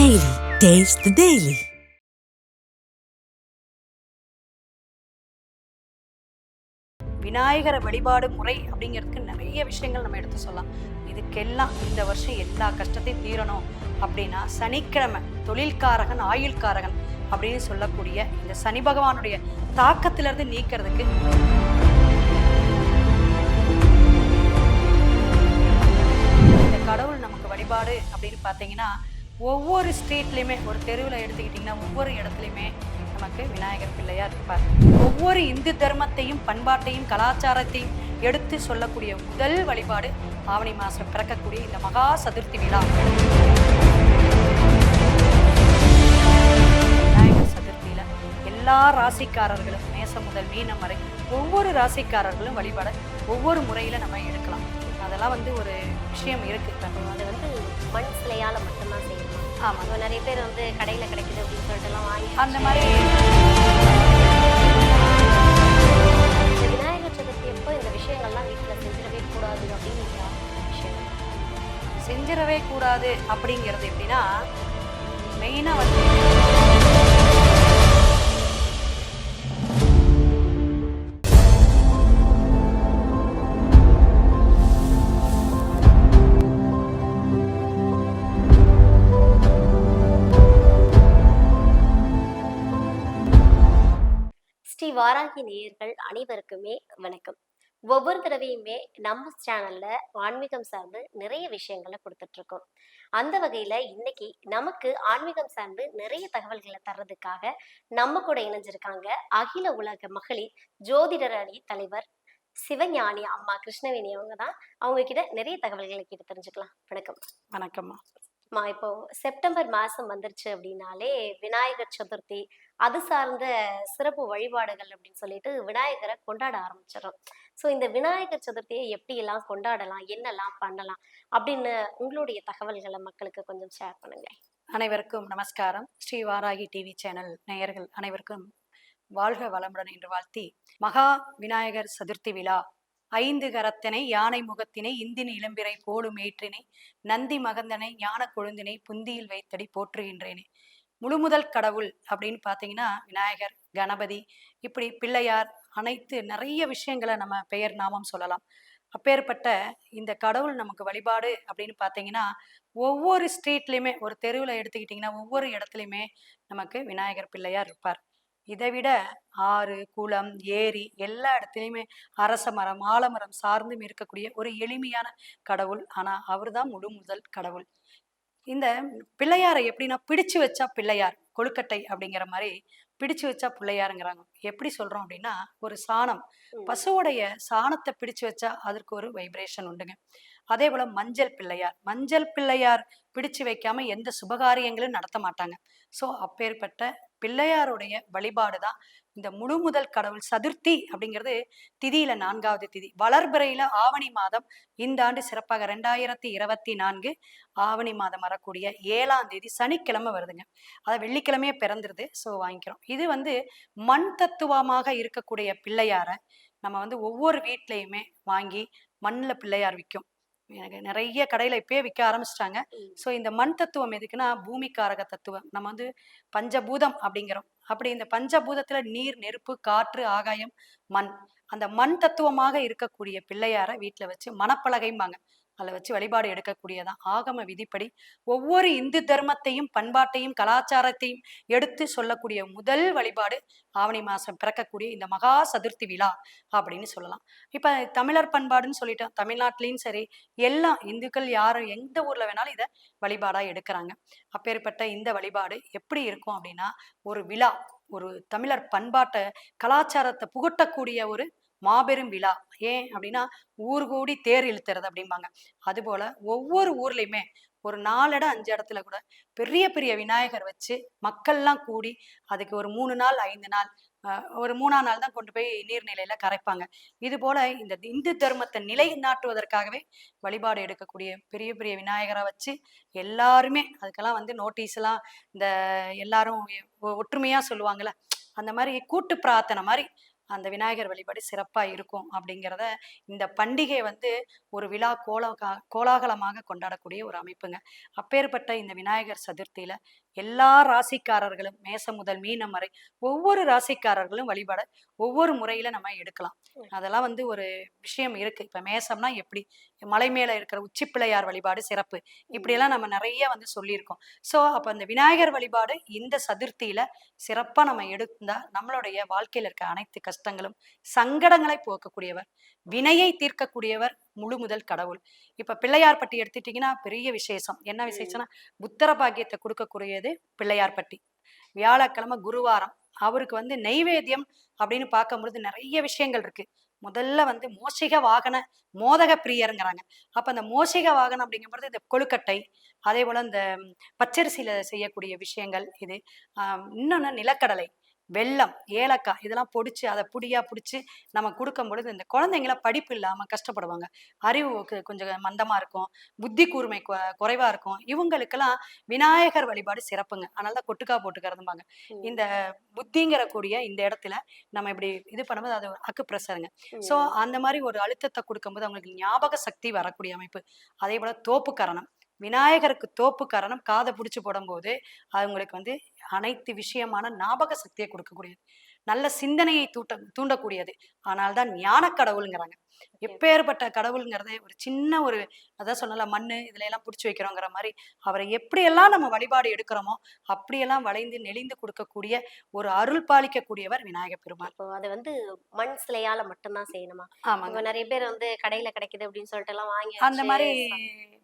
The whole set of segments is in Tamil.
Daily. Taste the Daily. விநாயகரை வழிபாடு முறை அப்படிங்கிறதுக்கு நிறைய விஷயங்கள் நம்ம எடுத்து சொல்லலாம் இதுக்கெல்லாம் இந்த வருஷம் எல்லா கஷ்டத்தையும் தீரணும் அப்படின்னா சனிக்கிழமை தொழில்காரகன் ஆயுள்காரகன் அப்படின்னு சொல்லக்கூடிய இந்த சனி பகவானுடைய தாக்கத்திலிருந்து நீக்கிறதுக்கு இந்த கடவுள் நமக்கு வழிபாடு அப்படின்னு பார்த்தீங்கன்னா ஒவ்வொரு ஸ்ட்ரீட்லையுமே ஒரு தெருவில் எடுத்துக்கிட்டிங்கன்னா ஒவ்வொரு இடத்துலையுமே நமக்கு விநாயகர் பிள்ளையார் இருப்பார். ஒவ்வொரு இந்து தர்மத்தையும் பண்பாட்டையும் கலாச்சாரத்தையும் எடுத்து சொல்லக்கூடிய முதல் வழிபாடு ஆவணி மாதம் பிறக்கக்கூடிய இந்த மகா சதுர்த்தி விழா. விநாயகர் சதுர்த்தியில் எல்லா ராசிக்காரர்களும் மேசம் முதல் மீனம் வரை ஒவ்வொரு ராசிக்காரர்களும் வழிபாட ஒவ்வொரு முறையில் நம்ம எடுக்கலாம். அதெல்லாம் வந்து ஒரு விஷயம் இருக்கு. அது வந்து மண் சிலையால மட்டும்தான் செய்யணும். ஆமா. இப்போ நிறைய பேர் வந்து கடையில கிடைக்குது அப்படின்னு சொல்லிட்டு எல்லாம் வாங்கி அந்த மாதிரி. விநாயகர் சதுர்த்தி அப்போ இந்த விஷயங்கள்லாம் வீட்டுல செஞ்சிடவே கூடாது அப்படின்னு விஷயம் செஞ்சிடவே கூடாது அப்படிங்கிறது எப்படின்னா மெயினா வந்து வாராகி நேயர்கள் அனைவருக்குமே வணக்கம். ஒவ்வொரு தடவையுமே நம்ம சேனல்ல ஆன்மீகம் சார்ந்து நிறைய விஷயங்களை கொடுத்துட்டு இருக்கோம் அந்த வகையில இன்னைக்கு நமக்கு ஆன்மீகம் சார்ந்து நிறைய தகவல்களை தர்றதுக்காக நம்ம கூட இணைஞ்சிருக்காங்க அகில உலக மகளிர் ஜோதிடர் அணி தலைவர் சிவஞானி அம்மா கிருஷ்ணவேணி அவங்க தான் அவங்க கிட்ட நிறைய தகவல்களை கிட்ட தெரிஞ்சுக்கலாம். வணக்கம். வணக்கம்மா. மா இப்போ செப்டம்பர் மாதம் வந்துருச்சு அப்படின்னாலே விநாயகர் சதுர்த்தி அது சார்ந்த சிறப்பு வழிபாடுகள் அப்படின்னு சொல்லிட்டு விநாயகரை கொண்டாட ஆரம்பிச்சிடும் ஸோ இந்த விநாயகர் சதுர்த்தியை எப்படி எல்லாம் கொண்டாடலாம் என்னெல்லாம் பண்ணலாம் அப்படின்னு உங்களுடைய தகவல்களை மக்களுக்கு கொஞ்சம் ஷேர் பண்ணுங்க. அனைவருக்கும் நமஸ்காரம். ஸ்ரீ வாராகி டிவி சேனல் நேயர்கள் அனைவருக்கும் வாழ்க வளமுடன் என்று வாழ்த்தி மகா விநாயகர் சதுர்த்தி விழா ஐந்து கரத்தினை யானை முகத்தினை இந்தின் இளம்பிறை போடும் ஏற்றினை நந்தி மகந்தனை ஞான கொழுந்தினை புந்தியில் வைத்தடி போற்றுகின்றேனே. முழுமுதல் கடவுள் அப்படின்னு பார்த்தீங்கன்னா விநாயகர் கணபதி இப்படி பிள்ளையார் அனைத்து நிறைய விஷயங்களை நம்ம பெயர் நாமம் சொல்லலாம். அப்பேற்பட்ட இந்த கடவுள் நமக்கு வழிபாடு அப்படின்னு பார்த்தீங்கன்னா ஒவ்வொரு ஸ்ட்ரீட்லையுமே ஒரு தெருவில் எடுத்துக்கிட்டிங்கன்னா ஒவ்வொரு இடத்துலையுமே நமக்கு விநாயகர் பிள்ளையார் இருப்பார். இதை விட ஆறு குளம் ஏரி எல்லா இடத்துலையுமே அரச மரம் ஆலமரம் சார்ந்தும் இருக்கக்கூடிய ஒரு எளிமையான கடவுள். ஆனால் அவர் தான் முழு முதல் கடவுள். இந்த பிள்ளையாரை எப்படின்னா பிடிச்சு வச்சா பிள்ளையார் கொழுக்கட்டை அப்படிங்கிற மாதிரி பிடிச்சு வச்சா பிள்ளையாருங்கிறாங்க. எப்படி சொல்றோம் அப்படின்னா ஒரு சாணம் பசுவுடைய சாணத்தை பிடிச்சு வச்சா அதற்கு ஒரு வைப்ரேஷன் உண்டுங்க. அதே போல மஞ்சள் பிள்ளையார் மஞ்சள் பிள்ளையார் பிடிச்சு வைக்காம எந்த சுபகாரியங்களும் நடத்த மாட்டாங்க. ஸோ அப்பேற்பட்ட பிள்ளையாருடைய வழிபாடு தான் இந்த முழு முதல் கடவுள் சதுர்த்தி அப்படிங்கிறது திதியில நான்காவது திதி. வளர்பிறையில ஆவணி மாதம் இந்த ஆண்டு சிறப்பாக ரெண்டாயிரத்தி இருபத்தி நான்கு ஆவணி மாதம் வரக்கூடிய ஏழாம் தேதி சனிக்கிழமை வருதுங்க. அதை வெள்ளிக்கிழமையே பிறந்துருது. ஸோ வாங்கிக்கிறோம். இது வந்து மண் தத்துவமாக இருக்கக்கூடிய பிள்ளையாரை நம்ம வந்து ஒவ்வொரு வீட்லையுமே வாங்கி மண்ணில் பிள்ளையார் விற்கும் எனக்கு நிறைய கடையில் இப்பயே விற்க ஆரம்பிச்சிட்டாங்க. ஸோ இந்த மண் தத்துவம் எதுக்குன்னா பூமிக்காரக தத்துவம். நம்ம வந்து பஞ்சபூதம் அப்படிங்கிறோம். அப்படி இந்த பஞ்சபூதத்துல நீர் நெருப்பு காற்று ஆகாயம் மண். அந்த மண் தத்துவமாக இருக்கக்கூடிய பிள்ளையார வீட்டில் வச்சு மணப்பலகைம்பாங்க. அதில் வச்சு வழிபாடு எடுக்கக்கூடியதான் ஆகம விதிப்படி ஒவ்வொரு இந்து தர்மத்தையும் பண்பாட்டையும் கலாச்சாரத்தையும் எடுத்து சொல்லக்கூடிய முதல் வழிபாடு ஆவணி மாதம் பிறக்கக்கூடிய இந்த மகா சதுர்த்தி விழா அப்படின்னு சொல்லலாம். இப்போ தமிழர் பண்பாடுன்னு சொல்லிட்டோம். தமிழ்நாட்டிலையும் சரி எல்லாம் இந்துக்கள் யாரும் எந்த ஊர்ல வேணாலும் இதை வழிபாடா எடுக்கிறாங்க. அப்பேற்பட்ட இந்த வழிபாடு எப்படி இருக்கும் அப்படின்னா ஒரு விழா ஒரு தமிழர் பண்பாட்டை கலாச்சாரத்தை புகட்டக்கூடிய ஒரு மாபெரும் விழா. ஏன் அப்படின்னா ஊர் கூடி தேர் இழுத்துறது அப்படிம்பாங்க. அதுபோல ஒவ்வொரு ஊர்லேயுமே ஒரு நாலு இடம் அஞ்சு இடத்துல கூட பெரிய பெரிய விநாயகர் வச்சு மக்கள்லாம் கூடி அதுக்கு ஒரு மூணு நாள் ஐந்து நாள் ஒரு மூணாம் நாள் தான் கொண்டு போய் நீர்நிலையில கரைப்பாங்க. இது போல இந்த இந்து தர்மத்தை நிலைநாட்டுவதற்காகவே வழிபாடு எடுக்கக்கூடிய பெரிய பெரிய விநாயகரை வச்சு எல்லாருமே அதுக்கெல்லாம் வந்து நோட்டீஸ் எல்லாம் இந்த எல்லாரும் ஒற்றுமையா சொல்லுவாங்கல்ல அந்த மாதிரி கூட்டு பிரார்த்தனை மாதிரி அந்த விநாயகர் வழிபாடு சிறப்பா இருக்கும் அப்படிங்கிறத இந்த பண்டிகை வந்து ஒரு விழா கோலகா கோலாகலமாக கொண்டாடக்கூடிய ஒரு அமைப்புங்க. அப்பேற்பட்ட இந்த விநாயகர் சதுர்த்தியில எல்லா ராசிக்காரர்களும் மேசம் முதல் மீனம் வரை ஒவ்வொரு ராசிக்காரர்களும் வழிபாட ஒவ்வொரு முறையில நம்ம எடுக்கலாம். அதெல்லாம் வந்து ஒரு விஷயம் இருக்கு. இப்ப மேசம்னா எப்படி? மலை மேல இருக்கிற உச்சி பிள்ளையார் வழிபாடு சிறப்பு. இப்படியெல்லாம் நம்ம நிறைய வந்து சொல்லியிருக்கோம். ஸோ அப்ப அந்த விநாயகர் வழிபாடு இந்த சதுர்த்தியில சிறப்பா நம்ம எடுத்தா நம்மளுடைய வாழ்க்கையில இருக்க அனைத்து கஷ்டங்களும் சங்கடங்களை போக்கக்கூடியவர். வினையை தீர்க்கக்கூடியவர் முழு முதல் கடவுள். இப்ப பிள்ளையார்பட்டி எடுத்துட்டீங்கன்னா பெரிய விசேஷம். என்ன விசேஷம்னா புத்தர பாக்கியத்தை கொடுக்கக்கூடியது பிள்ளையார்பட்டி. வியாழக்கிழமை குருவாரம். அவருக்கு வந்து நெய்வேத்தியம் அப்படின்னு பார்க்கும்பொழுது நிறைய விஷயங்கள் இருக்கு. முதல்ல வந்து மோசிக வாகன மோதக பிரியருங்கிறாங்க. அப்ப அந்த மோசிக வாகனம் அப்படிங்கும்போது இந்த கொழுக்கட்டை அதே போல இந்த பச்சரிசியில செய்யக்கூடிய விஷயங்கள் இது. இன்னொன்னு நிலக்கடலை. வெல்லம் ஏலக்காய் இதெல்லாம் பொடிச்சு அதை புடியா பிடிச்சி நம்ம கொடுக்கும் பொழுது இந்த குழந்தைங்களாம் படிப்பு இல்லாம கஷ்டப்படுவாங்க. அறிவு கொ- கொஞ்சம் மந்தமா இருக்கும் புத்தி கூர்மை கொ- குறைவா இருக்கும். இவங்களுக்கெல்லாம் விநாயகர் வழிபாடு சிறப்புங்க. அதனால தான் கொட்டுக்கா போட்டுக்கிறதும்பாங்க. இந்த புத்திங்கிற கூடிய இந்த இடத்துல நம்ம இப்படி இது பண்ணும்போது அது அக்கு பிரசருங்க. ஸோ அந்த மாதிரி ஒரு அழுத்தத்தை கொடுக்கும்போது அவங்களுக்கு ஞாபக சக்தி வரக்கூடிய அமைப்பு. அதே போல தோப்பு கரணம் விநாயகருக்கு தோப்பு கரணம் காதை பிடிச்சி போடும்போது அவங்களுக்கு வந்து அனைத்து விஷயமான ஞாபக சக்தியை கொடுக்கக்கூடியது. நல்ல சிந்தனையை தூட்ட தூண்டக்கூடியது. ஆனால் தான் ஞான கடவுளுங்கிறாங்க. எப்பேற்பட்ட கடவுளுங்கிறதே ஒரு சின்ன ஒரு அதான் சொன்னல மண்ணு இதுல எல்லாம் பிடிச்சி வைக்கிறோங்கிற மாதிரி அவரை எப்படியெல்லாம் நம்ம வழிபாடு எடுக்கிறோமோ அப்படியெல்லாம் வளைந்து நெளிந்து கொடுக்கக்கூடிய ஒரு அருள் பாலிக்கக்கூடியவர் விநாயக பெருமாள் இப்போ அதை வந்து மண் சிலையால மட்டும்தான் செய்யணுமா? ஆமாங்க. நிறைய பேர் வந்து கடையில கிடைக்குது அப்படின்னு சொல்லிட்டு எல்லாம் வாங்கி அந்த மாதிரி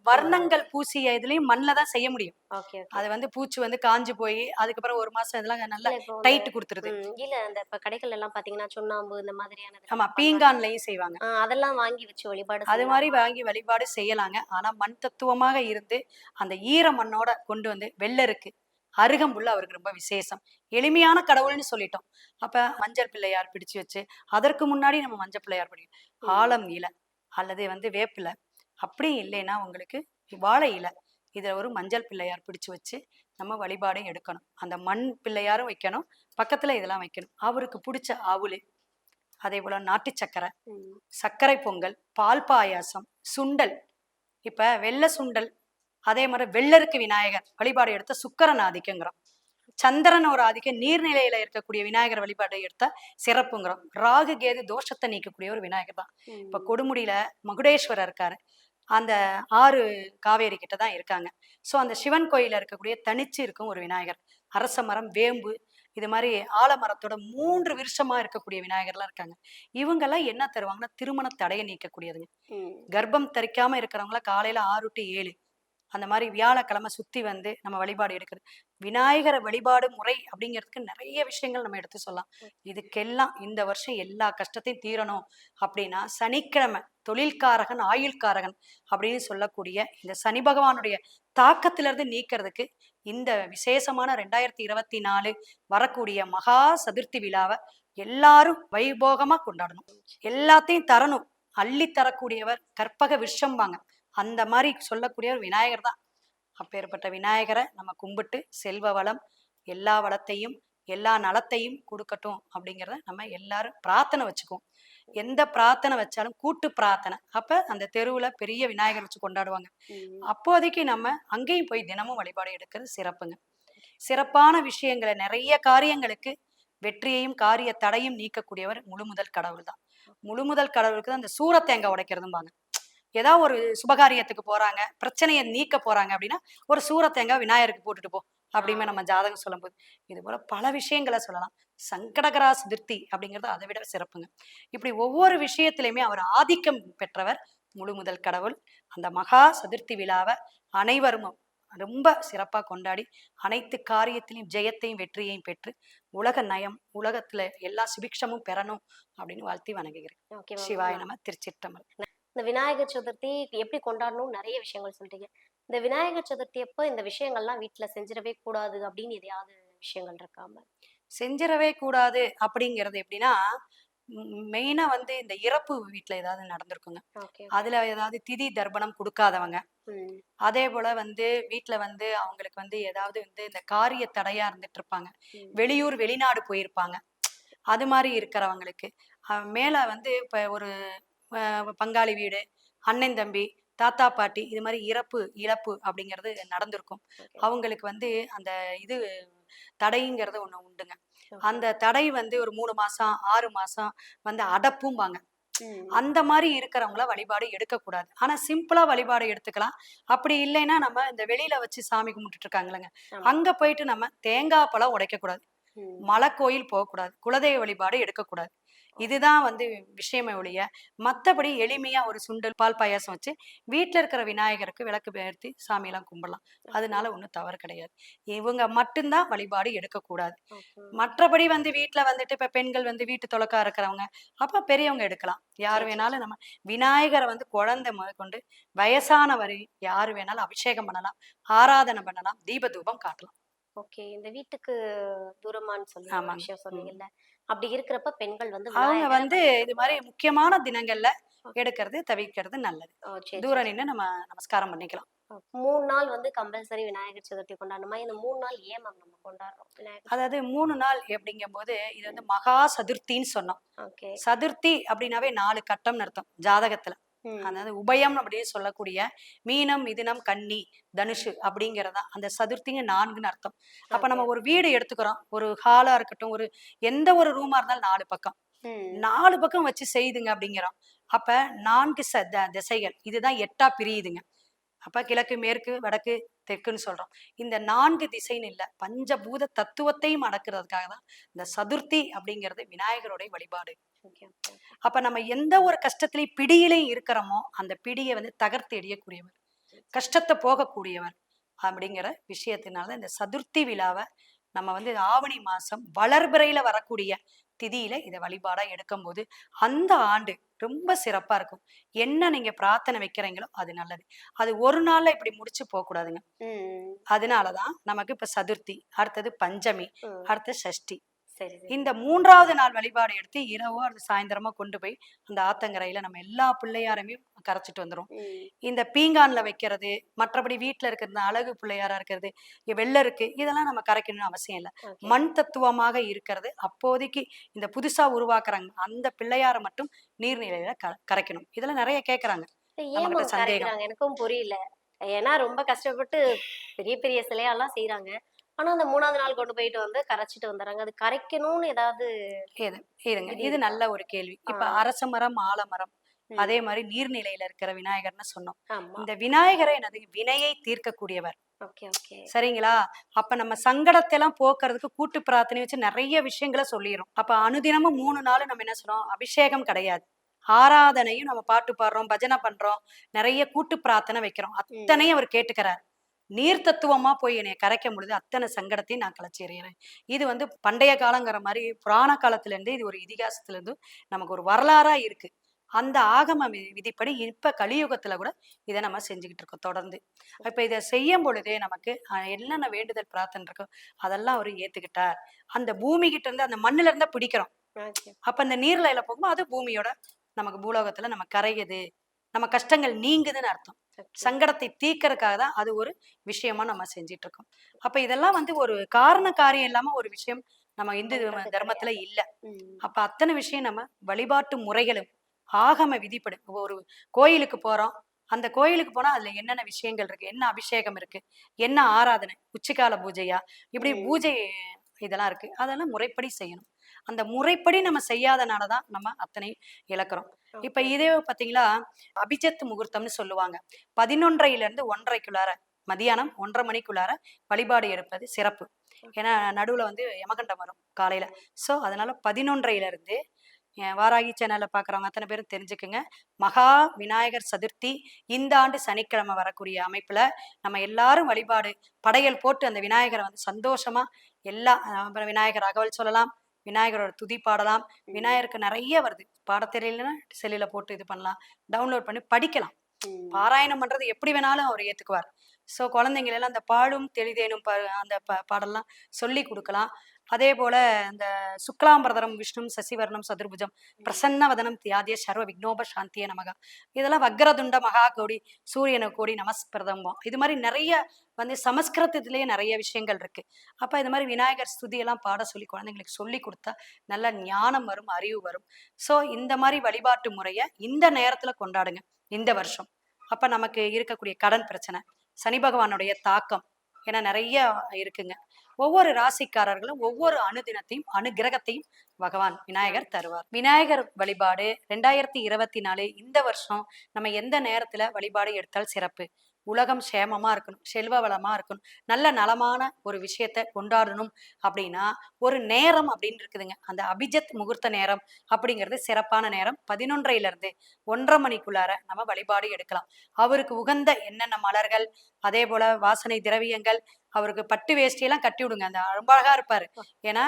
வர்ணங்கள் பூசிய இதுலயும் மண்ணில் தான் செய்ய முடியும். ஓகே அது வந்து பூச்சி வந்து காஞ்சு போய் அதுக்கப்புறம் ஒரு மாசம் இதெல்லாம் நல்லா டைட் கொடுத்துருது. இல்ல அந்த இப்ப கடைகள் எல்லாம் பாத்தீங்கன்னா சுண்ணாம்பு இந்த மாதிரியான ஆமா பீங்கான்லயும் செய்வாங்க. அதெல்லாம் வாங்கி வச்சு வழிபாடு அது. மாதிரி வாங்கி வழிபாடு செய்யலாங்க. ஆனா மண் தத்துவமாக இருந்து அந்த ஈர மண்ணோட கொண்டு வந்து வெள்ளருக்கு அருகம்புல் அவருக்கு ரொம்ப விசேஷம். எளிமையான கடவுள்னு சொல்லிட்டோம். அப்ப மஞ்சள் பிள்ளையார் பிடிச்சு வச்சு அதற்கு முன்னாடி நம்ம மஞ்சள் பிள்ளையார் பிடிக்கும் ஆலம் இலை அல்லது வந்து வேப்பிலை. அப்படி இல்லைன்னா உங்களுக்கு வாழை இலை. இதுல ஒரு மஞ்சள் பிள்ளையார் பிடிச்சு வச்சு நம்ம வழிபாடை எடுக்கணும். அந்த மண் பிள்ளையாரும் வைக்கணும். பக்கத்துல இதெல்லாம் வைக்கணும். அவருக்கு பிடிச்ச அவுளு அதே போல நாட்டு சக்கரை. சர்க்கரை பொங்கல் பால் பாயாசம் சுண்டல். இப்ப வெள்ளை சுண்டல் அதே மாதிரி வெள்ளருக்கு விநாயகர் வழிபாடு எடுத்த சுக்கரன் ஆதிக்கங்கிறோம். சந்திரன் ஒரு ஆதிக்கம் நீர்நிலையில இருக்கக்கூடிய விநாயகர் வழிபாடு எடுத்தா சிறப்புங்கிறோம். ராகு கேது தோஷத்தை நீக்கக்கூடிய ஒரு விநாயகர் தான். இப்ப கொடுமுடியில மகுடேஸ்வரர் இருக்காரு. அந்த ஆறு காவேரி கிட்ட தான் இருக்காங்க. ஸோ அந்த சிவன் கோயில இருக்கக்கூடிய தனிச்சு இருக்கும் ஒரு விநாயகர். அரச மரம் வேம்பு இது மாதிரி ஆலமரத்தோட மூன்று விருஷமா இருக்கக்கூடிய விநாயகர்லாம் இருக்காங்க. இவங்கெல்லாம் என்ன தருவாங்கன்னா திருமண தடையை நீக்கக்கூடியதுங்க. கர்ப்பம் தரிக்காம இருக்கிறவங்கள காலையில ஆறு டு ஏழு அந்த மாதிரி வியாழக்கிழமை சுத்தி வந்து நம்ம வழிபாடு எடுக்கிறது. விநாயகரை வழிபாடு முறை அப்படிங்கிறதுக்கு நிறைய விஷயங்கள் நம்ம எடுத்து சொல்லலாம். இதுக்கெல்லாம் இந்த வருஷம் எல்லா கஷ்டத்தையும் தீரணும் அப்படின்னா சனிக்கிழமை தொழில்காரகன் ஆயுள்காரகன் அப்படின்னு சொல்லக்கூடிய இந்த சனி பகவானுடைய தாக்கத்திலிருந்து நீக்கிறதுக்கு இந்த விசேஷமான ரெண்டாயிரத்தி இருபத்தி நாலு வரக்கூடிய மகா சதுர்த்தி விழாவை எல்லாரும் வைபோகமா கொண்டாடணும். எல்லாத்தையும் தரணும். அள்ளி தரக்கூடியவர் கற்பக விஷம்பாங்க. அந்த மாதிரி சொல்லக்கூடியவர் விநாயகர் தான். அப்பேற்பட்ட விநாயகரை நம்ம கும்பிட்டு செல்வ வளம் எல்லா வளத்தையும் எல்லா நலத்தையும் கொடுக்கட்டும் அப்படிங்கிறத நம்ம எல்லாரும் பிரார்த்தனை வச்சுக்குவோம். எந்த பிரார்த்தனை வச்சாலும் கூட்டு பிரார்த்தனை. அப்ப அந்த தெருவுல பெரிய விநாயகர் வச்சு கொண்டாடுவாங்க. அப்போதைக்கு நம்ம அங்கேயும் போய் தினமும் வழிபாடு எடுக்கிறது சிறப்புங்க. சிறப்பான விஷயங்களை நிறைய காரியங்களுக்கு வெற்றியையும் காரிய தடையும் நீக்கக்கூடியவர் முழு முதல் கடவுள் தான். முழு முதல் கடவுளுக்கு தான் அந்த சூர தேங்காய் உடைக்கிறதும்பாங்க. ஏதாவது ஒரு சுபகாரியத்துக்கு போறாங்க பிரச்சனையை நீக்க போறாங்க அப்படின்னா ஒரு சூர தேங்காய் விநாயகருக்கு போட்டுட்டு போ அப்படிமே நம்ம ஜாதகம் சொல்லும்போது. இது போல பல விஷயங்களை சொல்லலாம். சங்கடகரா சதுர்த்தி அப்படிங்கிறது அதை விட சிறப்புங்க. இப்படி ஒவ்வொரு விஷயத்திலையுமே அவர் ஆதிக்கம் பெற்றவர் முழு முதல் கடவுள். அந்த மகா சதுர்த்தி விழாவை அனைவரும் ரொம்ப சிறப்பா கொண்டாடி அனைத்து காரியத்திலையும் ஜெயத்தையும் வெற்றியையும் பெற்று உலக நயம் உலகத்துல எல்லா சுபிக்ஷமும் பெறணும் அப்படின்னு வாழ்த்தி வணங்குகிறேன். சிவாய நம திருச்சிற்றம்பலம். இந்த விநாயகர் சதுர்த்தி எப்படி கொண்டாடணும் நிறைய விஷயங்கள் சொல்றீங்க இந்த விநாயகர் சதுர்த்தி அப்போ இந்த விஷயங்கள்லாம் வீட்ல செஞ்சிடவே கூடாது அப்படின்னு எதையாவது விஷயங்கள் இருக்காம செஞ்சிடவே கூடாது அப்படிங்கிறது எப்படின்னா மெயினா வந்து இந்த இறப்பு வீட்ல ஏதாவது நடந்திருக்குங்க. அதுல ஏதாவது திதி தர்ப்பணம் கொடுக்காதவங்க. அதே போல வந்து வீட்ல வந்து அவங்களுக்கு வந்து ஏதாவது வந்து இந்த காரிய தடையா இருந்துட்டு இருப்பாங்க. வெளியூர் வெளிநாடு போயிருப்பாங்க. அது மாதிரி இருக்கிறவங்களுக்கு. மேல வந்து இப்ப ஒரு பங்காளி வீடு அண்ணன் தம்பி தாத்தா பாட்டி இது மாதிரி இறப்பு இழப்பு அப்படிங்கிறது நடந்திருக்கும். அவங்களுக்கு வந்து அந்த இது தடைங்கிறது ஒண்ணு உண்டுங்க. அந்த தடை வந்து ஒரு மூணு மாசம் ஆறு மாசம் வந்து அடப்பும்பாங்க. அந்த மாதிரி இருக்கிறவங்கள வழிபாடு எடுக்கக்கூடாது. ஆனா சிம்பிளா வழிபாடு எடுத்துக்கலாம். அப்படி இல்லைன்னா நம்ம இந்த வெளியில வச்சு சாமி கும்பிட்டுட்டு இருக்காங்களேங்க. அங்க போயிட்டு நம்ம தேங்காய் பழம் உடைக்க கூடாது. மலை கோயில் போகக்கூடாது. குலதெய்வ வழிபாடு எடுக்கக்கூடாது. இதுதான் வந்து விஷயமே ஒழிய மற்றபடி எளிமையா ஒரு சுண்டல் பால் பாயாசம் வச்சு வீட்டில் இருக்கிற விநாயகருக்கு விளக்கு ஏற்றி சாமியெல்லாம் கும்பிடலாம். அதனால ஒன்றும் தவறு கிடையாது. இவங்க மட்டும்தான் வழிபாடு எடுக்கக்கூடாது. மற்றபடி வந்து வீட்டில் வந்துட்டு இப்போ பெண்கள் வந்து வீட்டு தொலைக்கா இருக்கிறவங்க அப்போ பெரியவங்க எடுக்கலாம். யார் வேணாலும் நம்ம விநாயகரை வந்து குழந்தை முதற்கொண்டு வயசான வரை யார் வேணாலும் அபிஷேகம் பண்ணலாம் ஆராதனை பண்ணலாம் தீப தூபம் காட்டலாம். ஓகே. இந்த வீட்டுக்கு தூரமான்னு சொல்லி ஆமாங்க. விஷயம் சொன்னீங்கல்ல. அப்படி இருக்கிறப்ப பெண்கள் வந்து அவங்க விநாயகரை வந்து இது மாதிரி முக்கியமான தினங்கள்ல எடுக்கிறது தவிர்க்கிறது நல்லது. ஓ, சரி, தூரம். நின்று நம்ம நமஸ்காரம் பண்ணிக்கலாம். மூணு நாள் வந்து கம்பல்சரி விநாயகர் சதுர்த்தி கொண்டாடணுமா? இந்த மூணு நாள் ஏன் மேம் நம்ம கொண்டாடுறோம் விநாயகர் அதாவது மூணு நாள் அப்படிங்கும்போது இது வந்து மகா சதுர்த்தின்னு சொன்னோம். ஓகே. சதுர்த்தி அப்படின்னாவே நாலு கட்டம்னு அர்த்தம். ஜாதகத்துல. அதாவது உபயம் அப்படின்னு சொல்லக்கூடிய மீனம் மிதுனம் கன்னி தனுஷு அப்படிங்கறதா அந்த சதுர்த்திங்க நான்குன்னு அர்த்தம். அப்ப நம்ம ஒரு வீடு எடுத்துக்கிறோம். ஒரு ஹாலா இருக்கட்டும் ஒரு எந்த ஒரு ரூமா இருந்தாலும் நாலு பக்கம். நாலு பக்கம் வச்சு செய்துங்க அப்படிங்கிறோம். அப்ப நான்கு ச திசைகள். இதுதான் எட்டா பிரியுதுங்க. அப்ப கிழக்கு மேற்கு வடக்கு தெற்குன்னு சொல்றோம். இந்த நான்கு திசைன்னு இல்ல பஞ்சபூத தத்துவத்தையும் அடக்குறதுக்காக தான் இந்த சதுர்த்தி அப்படிங்கிறது விநாயகருடைய வழிபாடு. அப்ப நம்ம எந்த ஒரு கஷ்டத்திலையும் பிடியிலையும் இருக்கிறோமோ அந்த பிடியை வந்து தகர்த்து எறியக்கூடியவர் கஷ்டத்தை போகக்கூடியவர் அப்படிங்கிற விஷயத்தினால இந்த சதுர்த்தி விழாவை நம்ம வந்து ஆவணி மாசம் வளர்பிறையில வரக்கூடிய திதியில இதை வழிபாடா எடுக்கும்போது அந்த ஆண்டு ரொம்ப சிறப்பா இருக்கும். என்ன நீங்க பிரார்த்தனை வைக்கிறீங்களோ அது நல்லது. அது ஒரு நாள்ல இப்படி முடிச்சு போக கூடாதுங்க அதனாலதான் நமக்கு இப்ப சதுர்த்தி அடுத்தது பஞ்சமி அடுத்து சஷ்டி இந்த மூன்றாவது நாள் வழிபாடு எடுத்து இரவோ அல்லது சாயந்தரமா கொண்டு போய் அந்த ஆத்தங்கரையில நம்ம எல்லா பிள்ளையாரையுமே கரைச்சிட்டு வந்துரும். ம். இந்த பீங்கான்ல வைக்கிறது மற்றபடி வீட்டுல இருக்கிறது அழகு பிள்ளையாரா இருக்கிறது வெள்ளை இருக்கு இதெல்லாம் நம்ம கரைக்கணும்னு அவசியம் இல்லை. மண் தத்துவமாக இருக்கிறது அப்போதைக்கு இந்த புதுசா உருவாக்குறாங்க அந்த பிள்ளையாரை மட்டும் நீர்நிலையில க- கரைக்கணும். இதெல்லாம் நிறைய கேக்குறாங்க. சந்தேகம். எனக்கும் புரியல. ஏன்னா ரொம்ப கஷ்டப்பட்டு பெரிய பெரிய சிலையெல்லாம் செய்யறாங்க ஆனா அந்த மூணாவது நாள் கொண்டு போயிட்டு வந்து கரைச்சிட்டு வந்துடுறாங்க அது கரைக்கணும்னு ஏதாவது இருங்க இது நல்ல ஒரு கேள்வி. இப்ப. அரச மரம் ஆலமரம். அதே மாதிரி நீர்நிலையில இருக்கிற விநாயகர்னு சொன்னோம். இந்த விநாயகரை என்னது? வினையை தீர்க்கக்கூடியவர். சரிங்களா? அப்ப நம்ம சங்கடத்தை எல்லாம் போக்குறதுக்கு கூட்டு பிரார்த்தனை வச்சு நிறைய விஷயங்களை சொல்லிடுறோம். அப்ப அனுதினமும் மூணு நாள் நம்ம என்ன சொல்றோம்? அபிஷேகம் கிடையாது. ஆராதனையும் நம்ம பாட்டு பாடுறோம் பஜனை பண்றோம் நிறைய கூட்டு பிரார்த்தனை வைக்கிறோம். அத்தனையும் அவர் கேட்டுக்கிறார். நீர் தத்துவமா போய் என்னை கரைக்க முடியுது அத்தனை சங்கடத்தையும் நான் கலைச்சி எறிகிறேன் இது வந்து பண்டைய காலங்கிற மாதிரி புராண காலத்துல இருந்து இது ஒரு இதிகாசத்துல இருந்து நமக்கு ஒரு வரலாறா இருக்கு. அந்த ஆகம விதிப்படி இப்ப கலியுகத்துல கூட இதை நம்ம செஞ்சுக்கிட்டு இருக்கோம் தொடர்ந்து. இப்ப இதை செய்யும் பொழுதே நமக்கு என்னென்ன வேண்டுதல் பிரார்த்தனை இருக்கோ அதெல்லாம் அவர் ஏத்துக்கிட்டார். அந்த பூமி கிட்ட இருந்து அந்த மண்ணுல இருந்தா பிடிக்கிறோம். அப்ப அந்த நீர்நிலையில போகும்போது அது பூமியோட நமக்கு பூலோகத்துல நம்ம கரையுது. நம்ம கஷ்டங்கள் நீங்குதுன்னு அர்த்தம். சங்கடத்தை தீர்க்கறதுக்காக தான் அது ஒரு விஷயமா நம்ம செஞ்சிட்டு இருக்கோம் அப்ப இதெல்லாம் வந்து ஒரு காரண காரியம் இல்லாம ஒரு விஷயம் நம்ம இந்து தர்மத்துல இல்ல. அப்ப அத்தனை விஷயம் நம்ம வழிபாட்டு முறைகளும் ஆகம விதிப்படு ஒரு கோயிலுக்கு போறோம். அந்த கோயிலுக்கு போனா அதுல என்னென்ன விஷயங்கள் இருக்கு? என்ன அபிஷேகம் இருக்கு? என்ன ஆராதனை? உச்சிக்கால பூஜையா? இப்படி. பூஜை இதெல்லாம் இருக்கு. அதெல்லாம் முறைப்படி செய்யணும். அந்த முறைப்படி நம்ம செய்யாதனாலதான் நம்ம அத்தனை இழக்கிறோம். இப்ப இதே பாத்தீங்களா அபிஜத் முகூர்த்தம்னு சொல்லுவாங்க. பதினொன்றையில இருந்து ஒன்றரைக்குள்ளார மதியானம் ஒன்றரை மணிக்குள்ளார வழிபாடு எடுப்பது சிறப்பு. ஏன்னா நடுவுல வந்து யமகண்டம் வரும் காலையில. சோ அதனால பதினொன்றையில இருந்து என் வாராகி சேனல்ல பாக்குறவங்க அத்தனை பேரும் தெரிஞ்சுக்குங்க. மகா விநாயகர் சதுர்த்தி இந்த ஆண்டு சனிக்கிழமை வரக்கூடிய அமைப்புல நம்ம எல்லாரும் வழிபாடு படையல் போட்டு அந்த விநாயகரை வந்து சந்தோஷமா எல்லா விநாயகர் அகவல் சொல்லலாம். விநாயகரோட துதி பாடலாம். விநாயகருக்கு நிறைய வருது. பாடத் தெரியலன்னா செல்லுல போட்டு இது பண்ணலாம். டவுன்லோட் பண்ணி படிக்கலாம். பாராயணம் பண்றது எப்படி வேணாலும் அவர் ஏத்துக்குவார். ஸோ குழந்தைங்கள எல்லாம் அந்த பாடும் தெளிதேனும் பா அந்த பா பாடல்லாம் சொல்லி கொடுக்கலாம். அதே போல இந்த சுக்லாம்பரதரம் விஷ்ணு சசிவர்ணம் சதுர்புஜம் பிரசன்னவதனம் தியாதிய சர்வ விக்னோப சாந்திய நமக. இதெல்லாம் வக்ரதுண்ட மகா கோடி சூரியன கோடி நமஸ்பிரதம்பம் இது மாதிரி நிறைய வந்து சமஸ்கிருதத்திலேயே நிறைய விஷயங்கள் இருக்கு. அப்ப இது மாதிரி விநாயகர் ஸ்துதி எல்லாம் பாட சொல்லி குழந்தைங்களுக்கு சொல்லி கொடுத்தா நல்ல ஞானம் வரும் அறிவு வரும். ஸோ இந்த மாதிரி வழிபாட்டு முறையை இந்த நேரத்துல கொண்டாடுங்க இந்த வருஷம். அப்ப நமக்கு இருக்கக்கூடிய கடன் பிரச்சனை சனி பகவானுடைய தாக்கம் ஏன்னா நிறைய இருக்குங்க. ஒவ்வொரு ராசிக்காரர்களும் ஒவ்வொரு அணுதினத்தையும் அனுகிரகத்தையும் பகவான் விநாயகர் தருவார். விநாயகர் வழிபாடு ரெண்டாயிரத்தி இருபத்தி நாலு இந்த வருஷம் நம்ம எந்த நேரத்துல வழிபாடு எடுத்தால் சிறப்பு? உலகம் சேமமா இருக்கணும் செல்வ வளமா இருக்கணும் நல்ல நலமான ஒரு விஷயத்த கொண்டாடணும் அப்படின்னா ஒரு நேரம் அப்படின்னு இருக்குதுங்க. அந்த அபிஜத் முகூர்த்த நேரம் அப்படிங்கிறது சிறப்பான நேரம். பதினொன்றையில இருந்து ஒன்றரை மணிக்குள்ளார நம்ம வழிபாடு எடுக்கலாம். அவருக்கு உகந்த என்னென்ன மலர்கள் அதே போல வாசனை திரவியங்கள் அவருக்கு பட்டு வேஷ்டியெல்லாம் கட்டி விடுங்க. அந்த ரொம்ப அழகா இருப்பாரு. ஏன்னா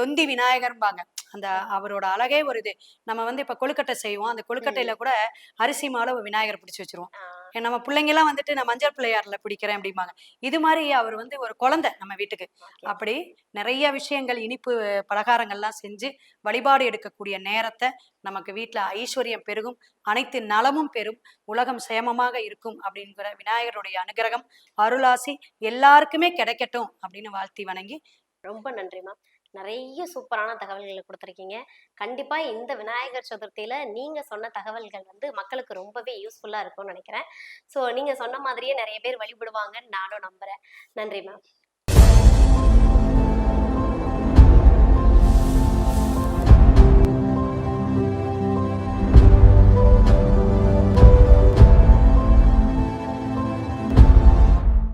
தொந்தி விநாயகர்பாங்க அந்த அவரோட அழகே ஒரு இது. நம்ம வந்து இப்ப கொழுக்கட்டை செய்வோம். அந்த கொழுக்கட்டையில கூட அரிசி மாலை விநாயகர் பிடிச்சு வச்சிருவோம். நம்ம பிள்ளைங்கெல்லாம் வந்துட்டு நான் மஞ்சள் பிள்ளையார்ல பிடிக்கிறேன் அப்படிம்பாங்க. இது மாதிரி அவர் வந்து ஒரு குழந்தை நம்ம வீட்டுக்கு. அப்படி நிறைய விஷயங்கள் இனிப்பு பலகாரங்கள்லாம் செஞ்சு வழிபாடு எடுக்கக்கூடிய நேரத்தை நமக்கு வீட்ல ஐஸ்வர்யம் பெருகும் அனைத்து நலமும் பெறும் உலகம் சேமமாக இருக்கும் அப்படிங்கிற விநாயகருடைய அனுகிரகம் அருளாசி எல்லாருக்குமே கிடைக்கட்டும் அப்படின்னு வாழ்த்தி வணங்கி ரொம்ப நன்றிம்மா நிறைய சூப்பரான தகவல்களை கொடுத்துருக்கீங்க. கண்டிப்பா இந்த விநாயகர் சதுர்த்தியில நீங்க சொன்ன தகவல்கள் வந்து மக்களுக்கு ரொம்பவே யூஸ்ஃபுல்லா இருக்கும்னு நினைக்கிறேன். ஸோ நீங்க சொன்ன மாதிரியே நிறைய பேர் வழிபடுவாங்கன்னு நானும் நம்புறேன். நன்றி மேம்.